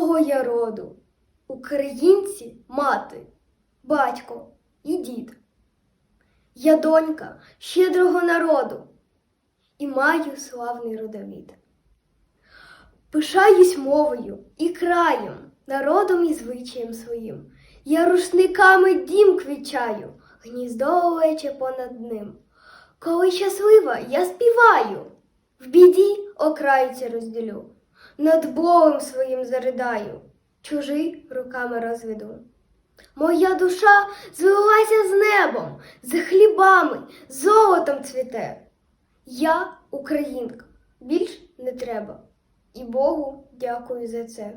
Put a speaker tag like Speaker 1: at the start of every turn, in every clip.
Speaker 1: українського я роду. Українці мати, батько і дід. Я донька щедрого народу і маю славний родовід. Пишаюсь мовою і краєм, народом і звичаєм своїм. Я рушниками дім квічаю, гніздо овече понад ним. Коли щаслива, я співаю, в біді окраїці розділю, над Богом своїм заридаю, чужий руками розведу. Моя душа звелася з небом, з хлібами, золотом цвіте. Я українка, більш не треба. І Богу дякую за це.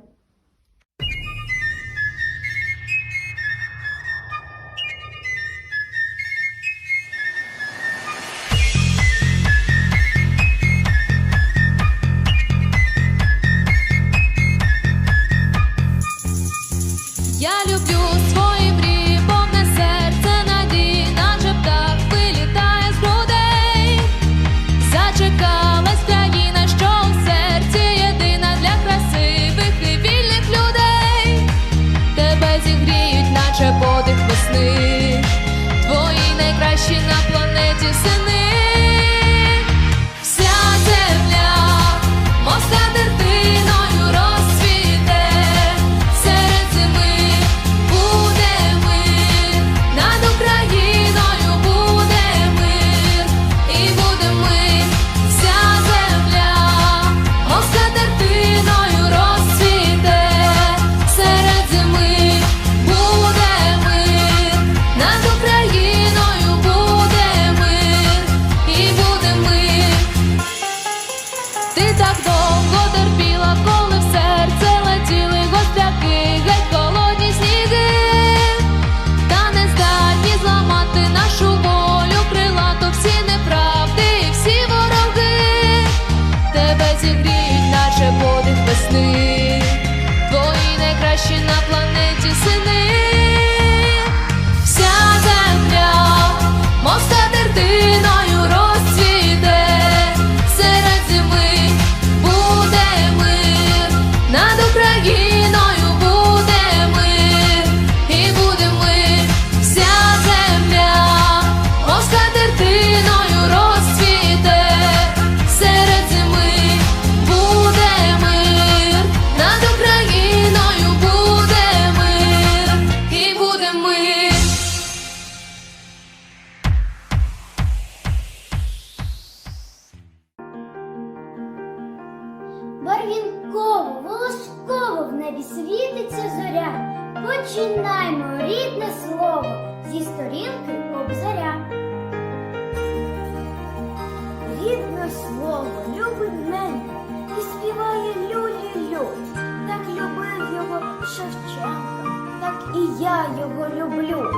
Speaker 2: Так і
Speaker 3: я його люблю.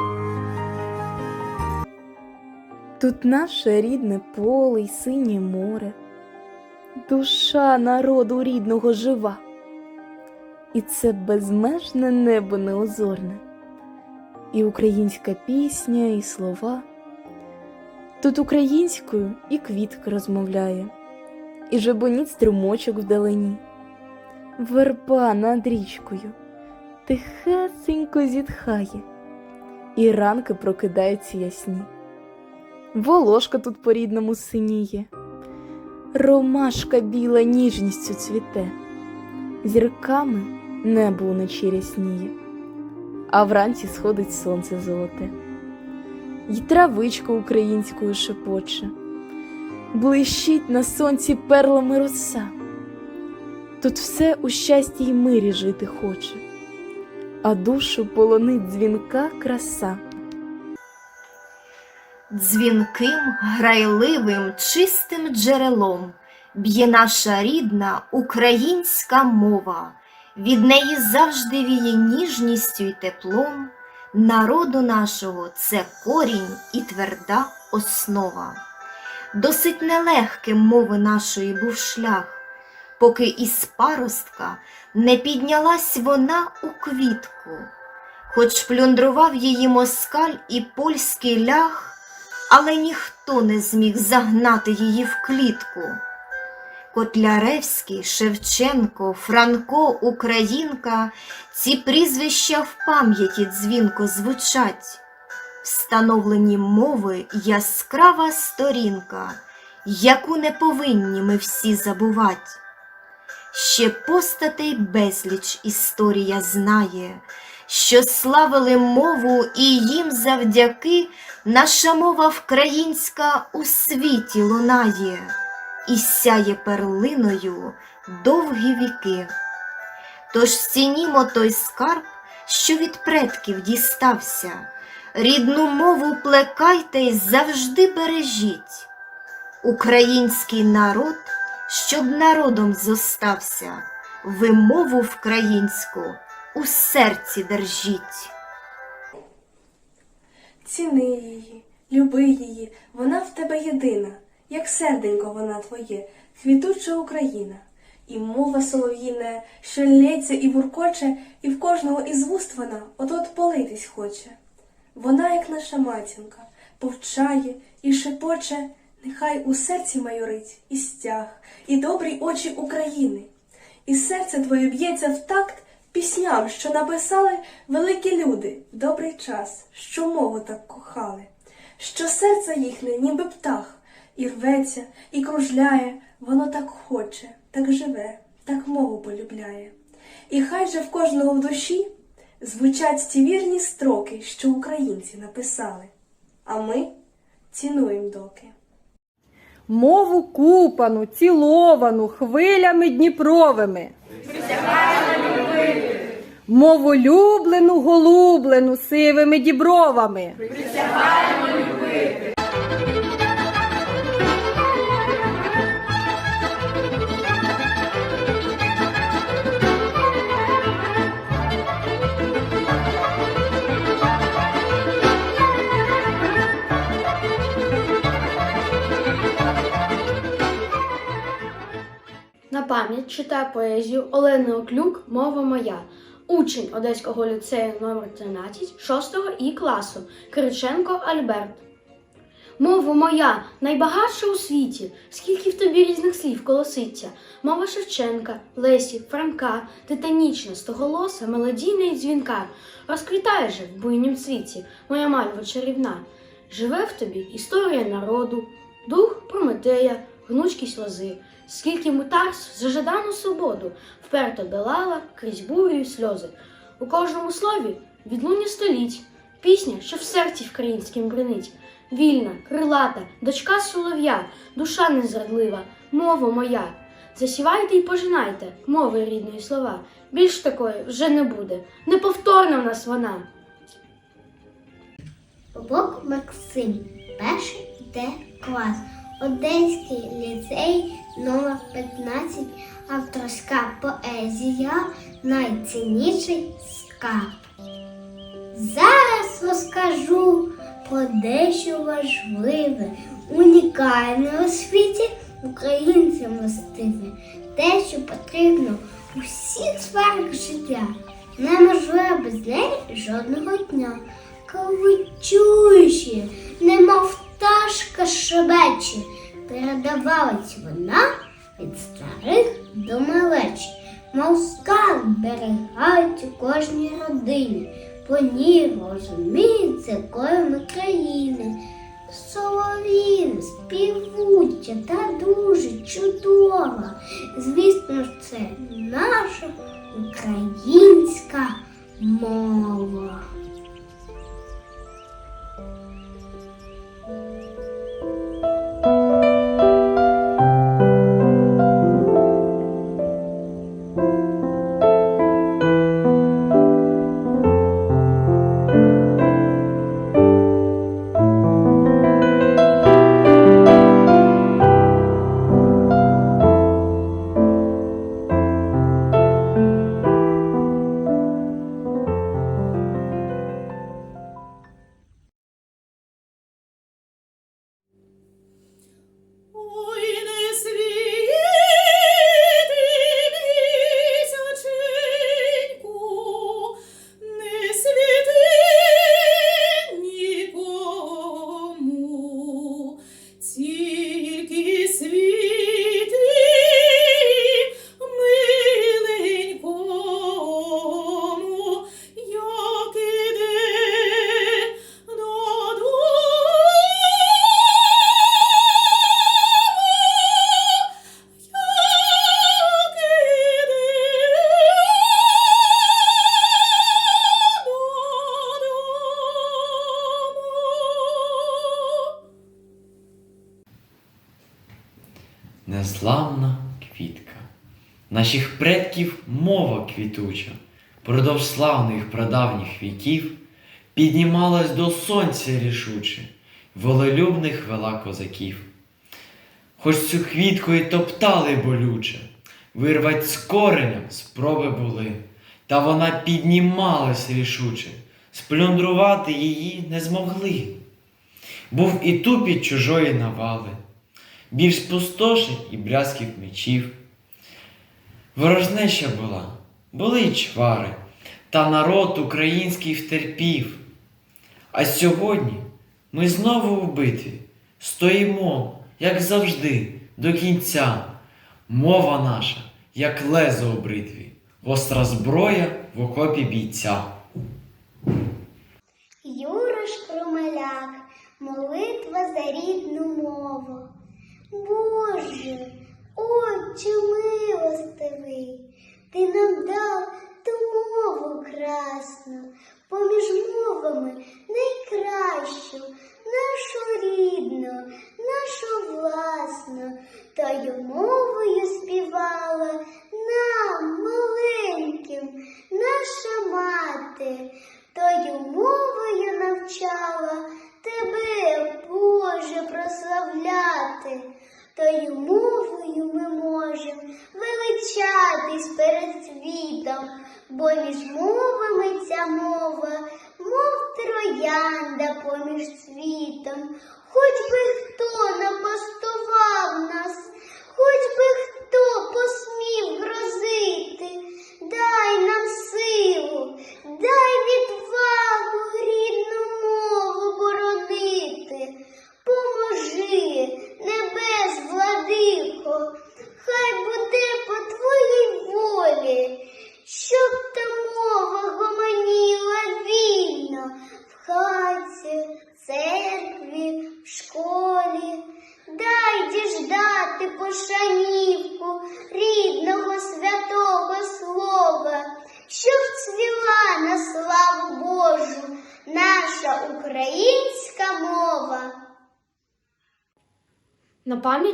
Speaker 4: Тут наше рідне поле й синє море, душа народу рідного жива, і це безмежне небо неозорне, і українська пісня, і слова. Тут українською і квітка розмовляє, і жебоніт струмочок вдалині, верба над річкою тихесенько зітхає, і ранки прокидаються ясні. Волошка тут по-рідному синіє, ромашка біла ніжністю цвіте, зірками небо уночі рясніє, а вранці сходить сонце золоте, й травичка українською шепоче, блищить на сонці перлами роса. Тут все у щасті й мирі жити хоче, а душу полонить дзвінка краса.
Speaker 5: Дзвінким, грайливим, чистим джерелом б'є наша рідна українська мова, від неї завжди віє ніжністю й теплом. Народу нашого це корінь і тверда основа. Досить нелегким мови нашої був шлях, поки із паростка не піднялась вона у квітку, хоч плюндрував її москаль і польський лях, але ніхто не зміг загнати її в клітку. Котляревський, Шевченко, Франко, Українка, ці прізвища в пам'яті дзвінко звучать. Встановлені мови яскрава сторінка, яку не повинні ми всі забувати. Ще постатей безліч історія знає, що славили мову, і їм завдяки наша мова вкраїнська у світі лунає і сяє перлиною довгі віки. Тож цінімо той скарб, що від предків дістався, рідну мову плекайте й завжди бережіть. Український народ, щоб народом зостався, ви мову вкраїнську у серці держіть.
Speaker 6: Ціни її, люби її, вона в тебе єдина, як серденько вона твоє, квітуча Україна. І мова солов'їна, що лється і буркоче, і в кожного із вуст вона от-от политись хоче. Вона, як наша матінка, повчає і шепоче, нехай у серці майорить і стяг, і добрі очі України. І серце твоє б'ється в такт пісням, що написали великі люди в добрий час, що мову так кохали, що серце їхнє, ніби птах, і рветься, і кружляє, воно так хоче, так живе, так мову полюбляє. І хай же в кожного в душі звучать ті вірні строки, що українці написали, а ми цінуємо доки.
Speaker 7: Мову купану, ціловану хвилями дніпровими. Мову люблену, голублену сивими дібровами.
Speaker 8: На читає поезію Олени Оклюк Мова моя. Учень Одеського ліцею номер 13 6 І класу Кириченко Альберт. Мова моя найбагатша у світі, скільки в тобі різних слів колоситься. Мова Шевченка, Лесі, Франка, титанічна, стоголоса, мелодійна і дзвінка. Розквітає же в буйнім світі, моя мальва чарівна. Живе в тобі історія народу, дух Прометея, гнучкість лози, скільки митарств за жадану свободу вперто долала крізь бурю і сльози. У кожному слові відлуння століть, пісня, що в серці українським бринить. Вільна, крилата, дочка солов'я, душа незрадлива, мова моя. Засівайте і пожинайте мови рідної слова. Більш такої вже не буде. Неповторна в нас вона.
Speaker 3: Бобок Максим, перший Д клас, Одеський ліцей номер 15, авторська поезія, найцінніший скарб. Зараз розкажу про дещо важливе, унікальне у світі українцям властиве, те, що потрібно у всіх сферах життя. Неможливо без неї жодного дня. Коли чуючи, немов пташка шебече, передавалась вона від старих до малечі, мов скарб берегають у кожній родині, по ній розуміється кожна країни. Соловін, співуча та дуже чудова. Звісно ж, це наша українська мова.
Speaker 9: Квітуча, продовж славних прадавніх віків піднімалась до сонця рішуче, волелюбних вела козаків. Хоч цю квітку й топтали болюче, вирвать з коренем спроби були, та вона піднімалась рішуче, сплюндрувати її не змогли. Був і тупіт чужої навали, більш спустошень і брязків мечів. Ворожнеча була, були й чвари, та народ український втерпів. А сьогодні ми знову в битві стоїмо, як завжди, до кінця. Мова наша, як лезо у бритві, гостра зброя в окопі бійця.
Speaker 3: Юра Шкромеляк, молитва за рідну мову.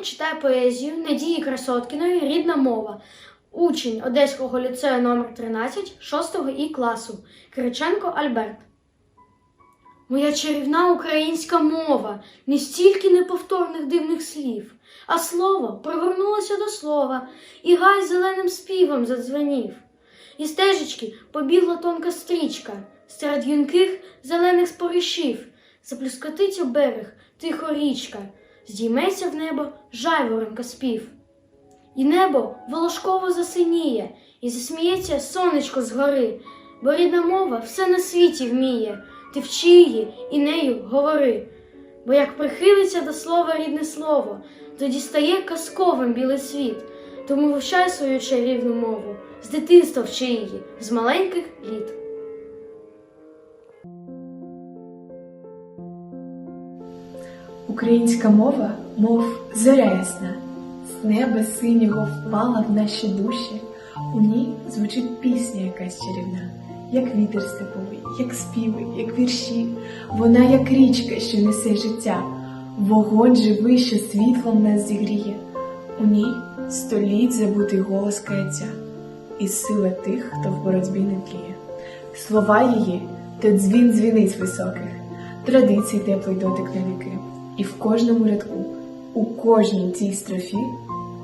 Speaker 8: Читає поезію Надії Красоткіної Рідна мова. Учень Одеського ліцею номер 13 6 І класу Кириченко Альберт. Моя чарівна українська мова, не стільки неповторних дивних слів, а слово пригорнулося до слова, і гай зеленим співом задзвенів. І стежечки побігла тонка стрічка, серед юнких зелених споришів, заплюскотиться берег, тихо річка, здійметься в небо жайворонка спів. І небо волошково засиніє, і засміється сонечко згори, бо рідна мова все на світі вміє, ти вчи її і нею говори. Бо як прихилиться до слова рідне слово, тоді стає казковим білий світ. Тому вивчай свою чарівну мову, з дитинства вчи її, з маленьких літ.
Speaker 10: Українська мова, мов зоря ясна, з неба синього впала в наші душі. У ній звучить пісня якась чарівна, як вітер степовий, як співи, як вірші. Вона як річка, що несе життя, вогонь живий, що світлом нас зігріє. У ній століть забутий голос каяття і сила тих, хто в боротьбі не тліє. Слова її то дзвін дзвіниць високих, традицій теплий дотик на віки. І в кожному рядку, у кожній цій строфі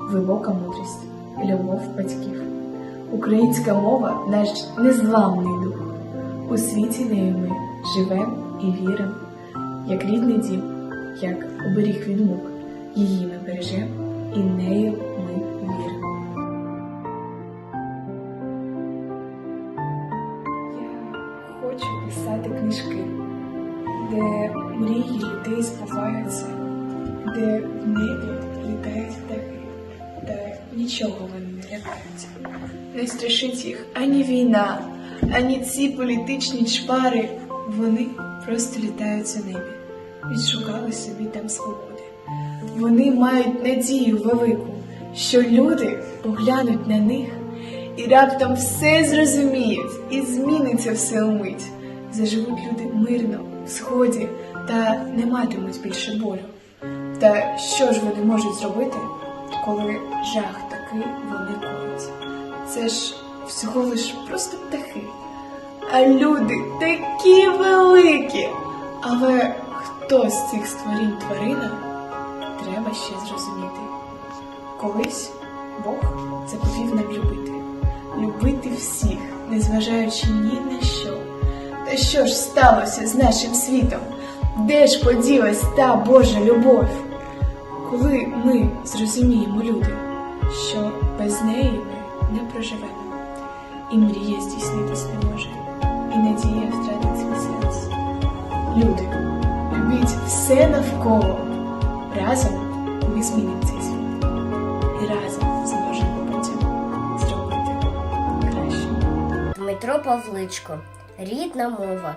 Speaker 10: глибока мудрість, любов батьків. Українська мова наш незламний дух. У світі нею ми живем і вірим, як рідний дім, як оберіг від мук. Її ми бережем, і нею мрії людей збуваються, де в небі літають птахи, та нічого вони не лякаються. Не страшить їх ані війна, ані ці політичні чвари. Вони просто літають у небі, відшукали собі там свободи. Вони мають надію велику, що люди поглянуть на них і раптом все зрозуміють, і зміниться все умить. Заживуть люди мирно, в сході та не матимуть більше болю. Та що ж вони можуть зробити, коли жах такий вони коїть. Це ж всього лиш просто птахи. А люди такі великі. Але хто з цих створінь тварина, треба ще зрозуміти. Колись Бог заповів нам любити, любити всіх, незважаючи ні на що. Та що ж сталося з нашим світом? Де ж поділась та Божа любов? Коли ми зрозуміємо, люди, що без неї ми не проживемо, і мрія здійснитись не може, і надія втратить свій сенс. Люди, любіть все навколо. Разом ми змінимо цей світ. І разом зможемо потім зробити краще.
Speaker 11: Дмитро Павличко, рідна мова.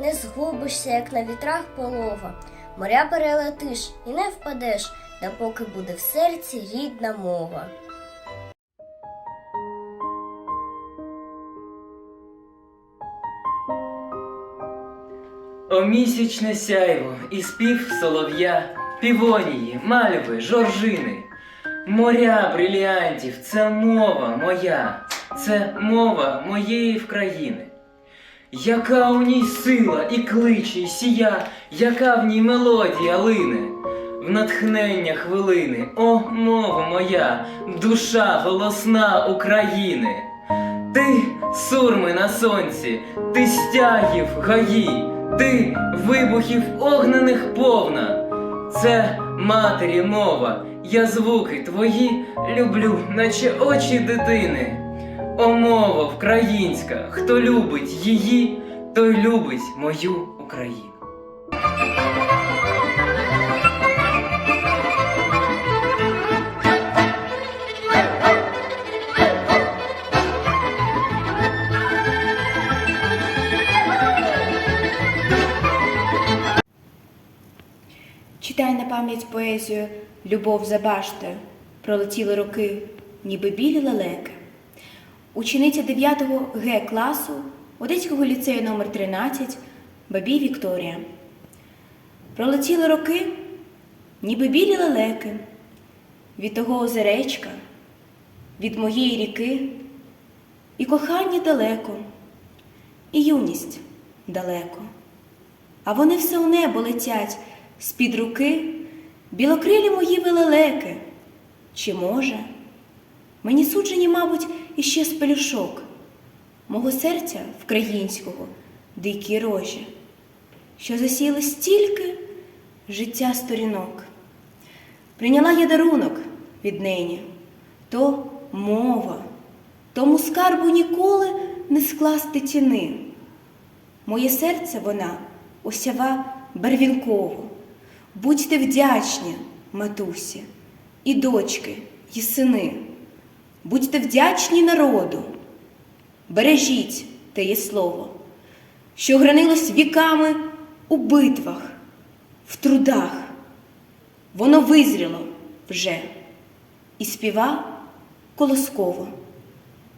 Speaker 11: Не згубишся, як на вітрах полова, моря перелетиш і не впадеш, допоки буде в серці рідна мова.
Speaker 12: О місячне сяйво і спів солов'я, півонії, мальви, жоржини, моря бриліантів, це мова моя, це мова моєї вкраїни. Яка у ній сила і кличе, і сія, яка в ній мелодія лине, в натхнення хвилини, о, мова моя, душа голосна України. Ти сурми на сонці, ти стягів гаї, ти вибухів огнених повна. Це матері мова, я звуки твої люблю, наче очі дитини. О, мова вкраїнська, хто любить її, той любить мою Україну.
Speaker 13: Читай на пам'ять поезію Любов за баштою. Пролетіли роки, ніби білі лелеки. Учениця 9 Г класу Одеського ліцею номер 13 Бабій Вікторія. Пролетіли роки, ніби білі лелеки. Від того озеречка, від моєї ріки, і кохання далеко, і юність далеко. А вони все у небо летять з-під руки білокрилі мої велелеки. Чи може? Мені суджені, мабуть, іще з пелюшок мого серця вкраїнського дикі рожі, що засіли стільки життя сторінок. Прийняла я дарунок від нині, то мова, тому скарбу ніколи не скласти ціни. Моє серце вона осява барвінково. Будьте вдячні, матусі, і дочки, і сини. Будьте вдячні народу. Бережіть теє слово, що гранилось віками у битвах, в трудах. Воно визріло вже і співа колосково.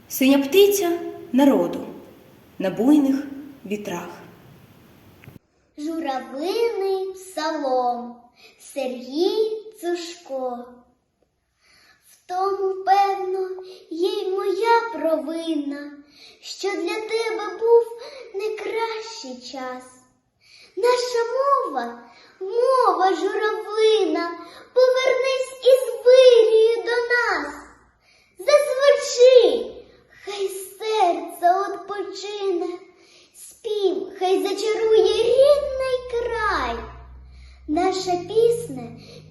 Speaker 13: Синя птиця народу на буйних вітрах.
Speaker 3: Журавлиний псалом Сергій Цушко. Тому, певно, є й моя провина, що для тебе був не кращий час. Наша мова, мова журавлина, повернись із вирію до нас. Зазвучи, хай серце odpoczyне, спів, хай зачарує рідний край. Наша пісня,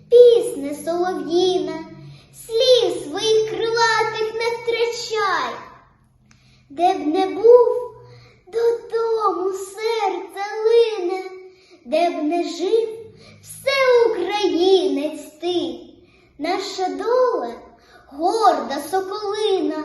Speaker 3: пісня солов'їна, слів своїх крилатих не втрачай. Де б не був, додому серце лине, де б не жив, все українець ти, наша доля
Speaker 14: горда соколина,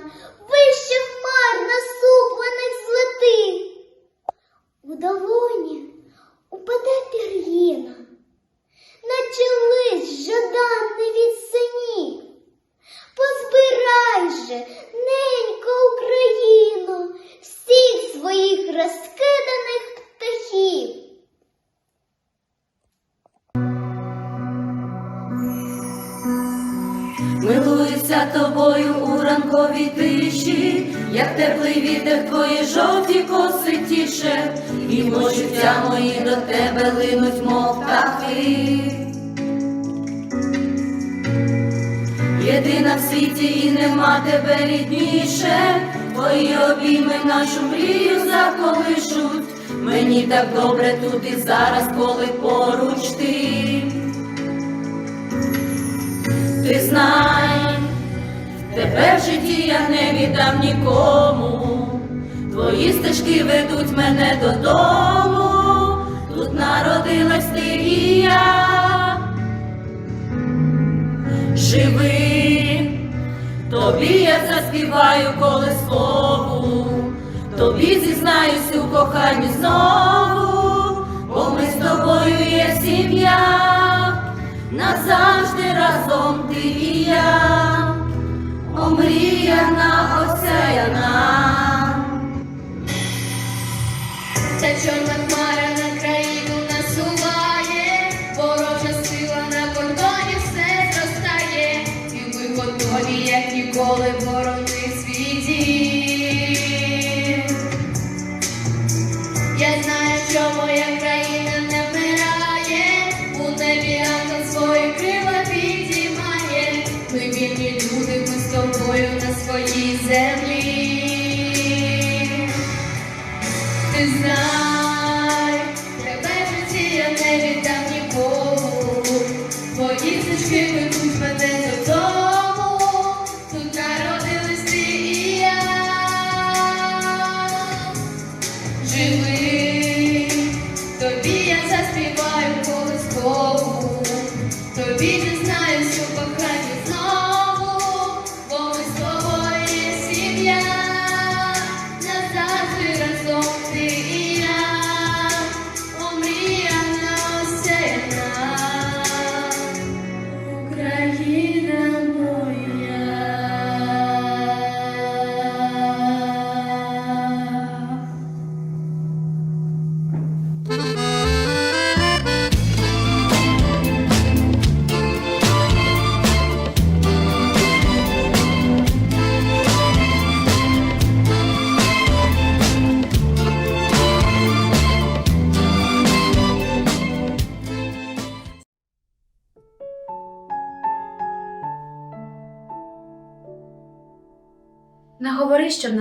Speaker 2: Так добре тут і зараз, коли поруч ти. Ти знай, тебе в житті я не віддам нікому. Твої стежки ведуть мене додому. Тут народилась ти і я. Живи, тобі я заспіваю колискову, тобі зізнаюсь у коханні знову, бо ми з тобою є сім'я назавжди разом ти і я, омріяна осяяна. Ця чорна хмара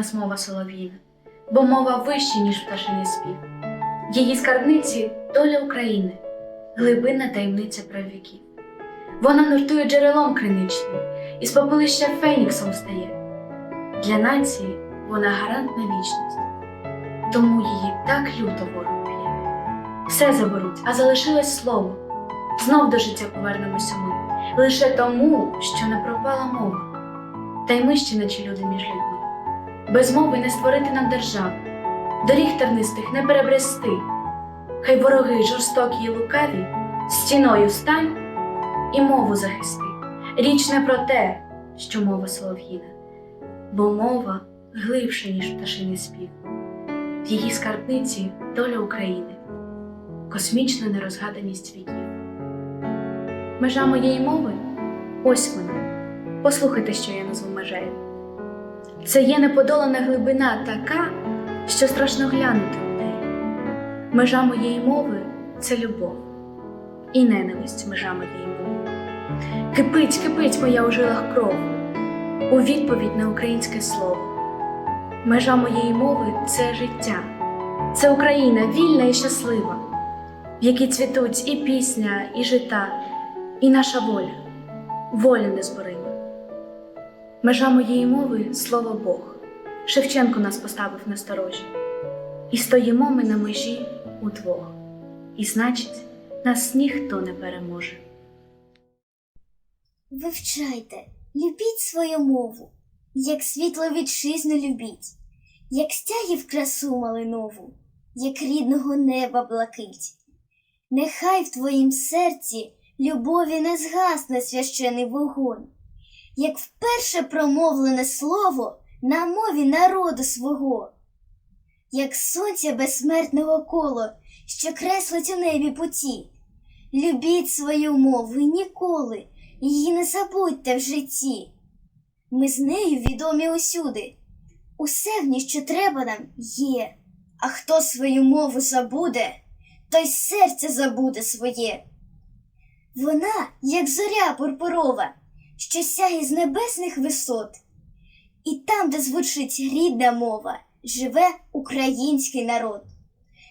Speaker 15: нас мова солов'їна, бо мова вища, ніж пташиний спів. Її скарбниці доля України, глибинна таємниця праввіків. Вона нуртує джерелом криничним, і з попелища феніксом стає. Для нації вона гарант на вічність, тому її так люто ворог. Все заберуть, а залишилось слово. Знов до життя повернемося ми, лише тому, що не пропала мова. Та й ми ще наче люди між людьми. Без мови не створити нам держави, доріг тернистих не перебрести. Хай вороги жорстокі й лукаві, стіною стань і мову захисти. Річ не про те, що мова солов'їна, бо мова глибша, ніж пташиний спів. В її скарбниці доля України, космічна нерозгаданість віків. Межа моєї мови ось вона. Послухайте, що я назву межею. Це є неподолана глибина така, що страшно глянути в неї. Межа моєї мови це любов і ненависть межа моєї мови. Кипить, кипить моя у жилах кров у відповідь на українське слово. Межа моєї мови це життя, це Україна вільна і щаслива, в якій цвітуть і пісня, і жита, і наша воля, воля незборима. Межа моєї мови слово Бог. Шевченко нас поставив на сторожі. І стоїмо ми на межі удвох. І значить, нас ніхто не переможе.
Speaker 14: Вивчайте,
Speaker 16: Любіть свою мову, як світло вітчизну любіть, як стягів красу малинову, як рідного неба блакить. Нехай в твоїм серці любові не згасне священий вогонь, як вперше промовлене слово на мові народу свого, як сонця безсмертного коло, що креслить у небі путі. Любіть свою мову ніколи, її не забудьте в житті. Ми з нею відомі усюди. Усе в ній, що треба нам, є. А хто свою мову забуде, той серце забуде своє. Вона, як зоря пурпурова, що сяє з небесних висот. І там, де звучить рідна мова, живе український народ.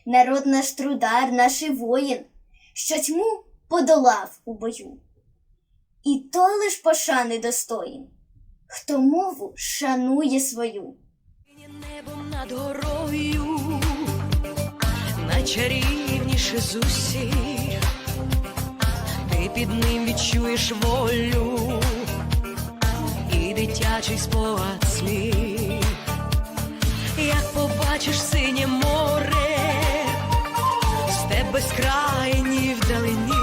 Speaker 16: Народ наш трудар, наш воїн, що тьму подолав у бою. І той лиш пошани достоїн, хто мову шанує свою.
Speaker 17: Небом над горою, найчарівніше з усіх, ти під ним відчуєш волю дитячий спогад сміх, як побачиш синє море, з тебе безкрайні вдалині,